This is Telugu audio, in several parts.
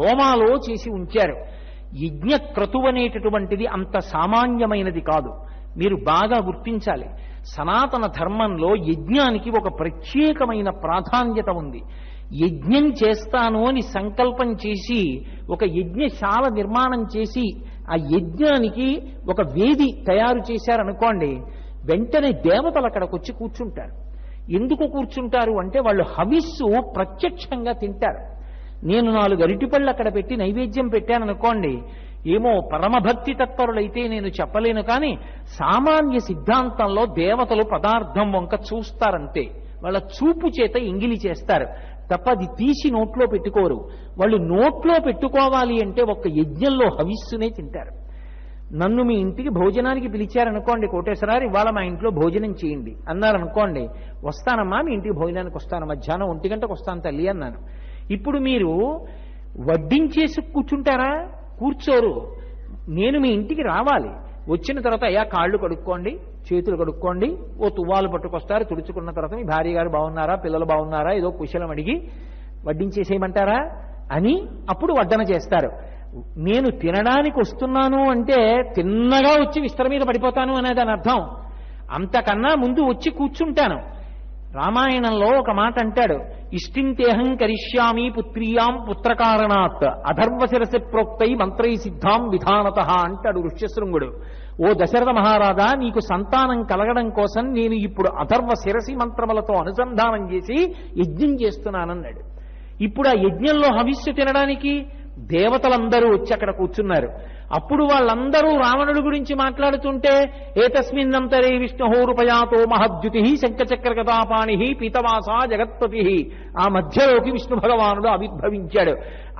హోమాలో చేసి ఉంచారు. యజ్ఞ క్రతువనేటటువంటిది అంత సామాన్యమైనది కాదు. మీరు బాగా గుర్తించాలి. సనాతన ధర్మంలో యజ్ఞానికి ఒక ప్రత్యేకమైన ప్రాధాన్యత ఉంది. యజ్ఞం చేస్తాను అని సంకల్పం చేసి ఒక యజ్ఞశాల నిర్మాణం చేసి ఆ యజ్ఞానికి ఒక వేది తయారు చేశారనుకోండి వెంటనే దేవతలు అక్కడికి వచ్చి కూర్చుంటారు. ఎందుకు కూర్చుంటారు అంటే వాళ్ళు హవిస్సు ప్రత్యక్షంగా తింటారు. నేను నాలుగు అరటిపళ్ళు అక్కడ పెట్టి నైవేద్యం పెట్టాననుకోండి ఏమో పరమభక్తి తత్పరులైతే నేను చెప్పలేను కానీ సామాన్య సిద్ధాంతంలో దేవతలు పదార్థం వంక చూస్తారంతే. వాళ్ళ చూపు చేత ఎంగిలి చేస్తారు. తప్ప అది తీసి నోట్లో పెట్టుకోరు. వాళ్ళు నోట్లో పెట్టుకోవాలి అంటే ఒక యజ్ఞంలో హవిస్సునే తింటారు. నన్ను మీ ఇంటికి భోజనానికి పిలిచారనుకోండి కోటేశ్వరారు ఇవాళ మా ఇంట్లో భోజనం చేయండి అన్నారనుకోండి వస్తానమ్మా మీ ఇంటికి భోజనానికి వస్తాను మధ్యాహ్నం ఒంటి గంటకు వస్తాను తల్లి అన్నాను. ఇప్పుడు మీరు వడ్డించేసి కూర్చుంటారా? కూర్చోరు. నేను మీ ఇంటికి రావాలి. వచ్చిన తర్వాత అయ్యా కాళ్ళు కడుక్కోండి చేతులు కడుక్కోండి ఓ తువ్వాలు పట్టుకొస్తారు తుడుచుకున్న తర్వాత మీ భార్య గారు బాగున్నారా పిల్లలు బాగున్నారా ఏదో కుశలం అడిగి వడ్డించేసేయమంటారా? అని అప్పుడు వడ్డన చేస్తారు. నేను తినడానికి వస్తున్నాను అంటే తిన్నగా వచ్చి విస్తర మీద పడిపోతాను అనేది దాని అర్థం. అంతకన్నా ముందు వచ్చి కూర్చుంటాను. రామాయణంలో ఒక మాట అంటాడు ఇష్టింతేహం కరిష్యామి పుత్రియాం పుత్రకారణాత్ అధర్వ శిరసి ప్రోక్తై మంత్రై సిద్ధాం విధానత అంటాడు ఋష్యశృంగుడు. ఓ దశరథ మహారాజా నీకు సంతానం కలగడం కోసం నేను ఇప్పుడు అధర్వ శిరసి మంత్రములతో అనుసంధానం చేసి యజ్ఞం చేస్తున్నానన్నాడు. ఇప్పుడు ఆ యజ్ఞంలో హవిస్సు తినడానికి దేవతలందరూ వచ్చి అక్కడ కూర్చున్నారు. అప్పుడు వాళ్ళందరూ రావణుడి గురించి మాట్లాడుతుంటే ఏతస్మిన్నంతరే విష్ణుహోరుపయాతో మహద్యుతి శంఖచక్ర కథాపాణి పీతవాస జగత్పతి. ఆ మధ్యలోకి విష్ణు భగవానుడు ఆవిర్భవించాడు.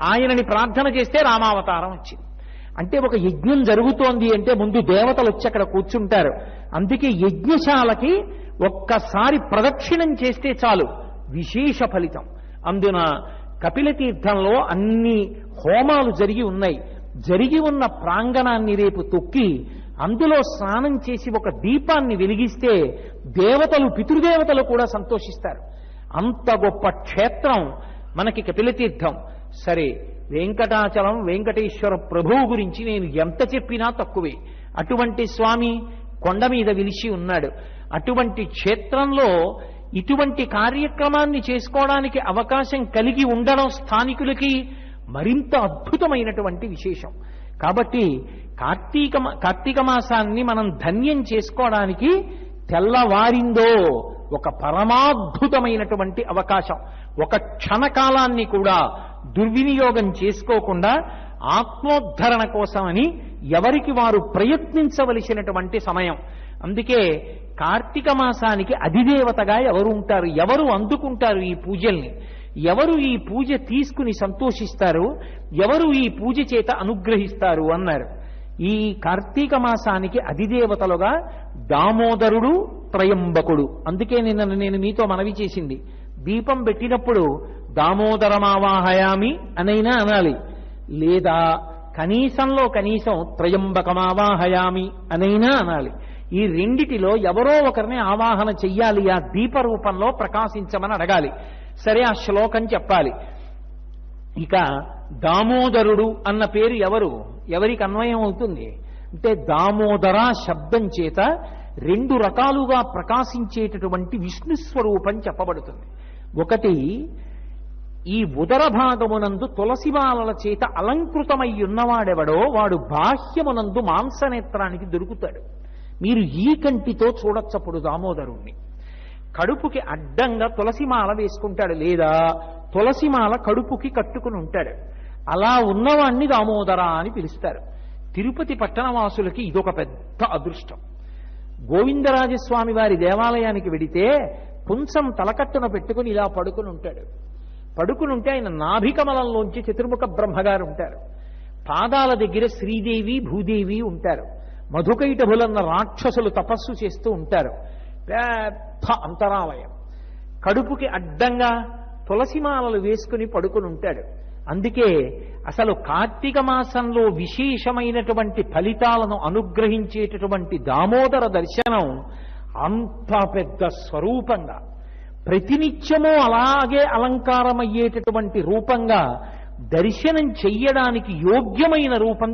ఆయనని ప్రార్థన చేస్తే రామావతారం వచ్చింది. అంటే ఒక యజ్ఞం జరుగుతోంది అంటే ముందు దేవతలు వచ్చి అక్కడ కూర్చుంటారు. అందుకే యజ్ఞశాలకి ఒక్కసారి ప్రదక్షిణం చేస్తే చాలు. విశేష ఫలితం. అందున కపిల తీర్థంలో అన్ని హోమాలు జరిగి ఉన్నాయి. జరిగి ఉన్న ప్రాంగణాన్ని రేపు తొక్కి అందులో స్నానం చేసి ఒక దీపాన్ని వెలిగిస్తే దేవతలు పితృదేవతలు కూడా సంతోషిస్తారు. అంత గొప్ప క్షేత్రం మనకి కపిలతీర్థం సరే వెంకటాచలం వెంకటేశ్వర ప్రభువు గురించి నేను ఎంత చెప్పినా తక్కువే. అటువంటి స్వామి కొండ మీద విలిచి ఉన్నాడు. అటువంటి క్షేత్రంలో ఇటువంటి కార్యక్రమాన్ని చేసుకోవడానికి అవకాశం కలిగి ఉండడం స్థానికులకి మరింత అద్భుతమైనటువంటి విశేషం. కాబట్టి కార్తీక కార్తీక మాసాన్ని మనం ధన్యం చేసుకోవడానికి తెల్లవారిందో ఒక పరమాద్భుతమైనటువంటి అవకాశం. ఒక క్షణకాలాన్ని కూడా దుర్వినియోగం చేసుకోకుండా ఆత్మోద్ధరణ కోసమని ఎవరికి వారు ప్రయత్నించవలసినటువంటి సమయం. అందుకే కార్తీక మాసానికి అధిదేవతగా ఎవరు ఉంటారు? ఎవరు అందుకుంటారు ఈ పూజల్ని? ఎవరు ఈ పూజ తీసుకుని సంతోషిస్తారు? ఎవరు ఈ పూజ చేత అనుగ్రహిస్తారు? అన్నారు. ఈ కార్తీక మాసానికి అధిదేవతలుగా దామోదరుడు త్రయంబకుడు. అందుకే నిన్న నేను మీతో మనవి చేసింది. దీపం పెట్టినప్పుడు దామోదరమావాహయామి అనైనా అనాలి. లేదా కనీసంలో కనీసం త్రయంబకమావాహయామి అనైనా అనాలి. ఈ రెండిటిలో ఎవరో ఒకరిని ఆవాహన చెయ్యాలి. ఆ దీప రూపంలో ప్రకాశించమని అడగాలి. సరే ఆ శ్లోకం చెప్పాలి. ఇక దామోదరుడు అన్న పేరు ఎవరు? ఎవరికి అన్వయం అవుతుంది? అంటే దామోదర శబ్దం చేత రెండు రకాలుగా ప్రకాశించేటటువంటి విష్ణు స్వరూపం చెప్పబడుతుంది. ఒకటి ఈ ఉదర భాగమునందు తులసిమాలల చేత అలంకృతమై ఉన్నవాడెవడో వాడు బాహ్యమునందు మాంసనేత్రానికి దొరుకుతాడు. మీరు ఈ కంటితో చూడచ్చప్పుడు దామోదరుణ్ణి. కడుపుకి అడ్డంగా తులసిమాల వేసుకుంటాడు లేదా తులసిమాల కడుపుకి కట్టుకుని ఉంటాడు. అలా ఉన్నవాణ్ణి దామోదర అని పిలుస్తారు. తిరుపతి పట్టణవాసులకి ఇదొక పెద్ద అదృష్టం. గోవిందరాజస్వామి వారి దేవాలయానికి వెడితే కొంచెం తలకట్టున పెట్టుకుని ఇలా పడుకుని ఉంటాడు. పడుకుని ఉంటే ఆయన నాభికమలంలోంచి చతుర్ముఖ బ్రహ్మగారు ఉంటారు. పాదాల దగ్గర శ్రీదేవి భూదేవి ఉంటారు. మధుకైటభులన్న రాక్షసులు తపస్సు చేస్తూ ఉంటారు. పెద్ద అంతరాలయం. కడుపుకి అడ్డంగా తులసిమాలలు వేసుకుని పడుకుని ఉంటాడు. అందుకే అసలు కార్తీక మాసంలో విశేషమైనటువంటి ఫలితాలను అనుగ్రహించేటటువంటి దామోదర దర్శనం అంత పెద్ద స్వరూపంగా ప్రతినిత్యము అలాగే అలంకారమయ్యేటటువంటి రూపంగా దర్శనం చెయ్యడానికి యోగ్యమైన రూపం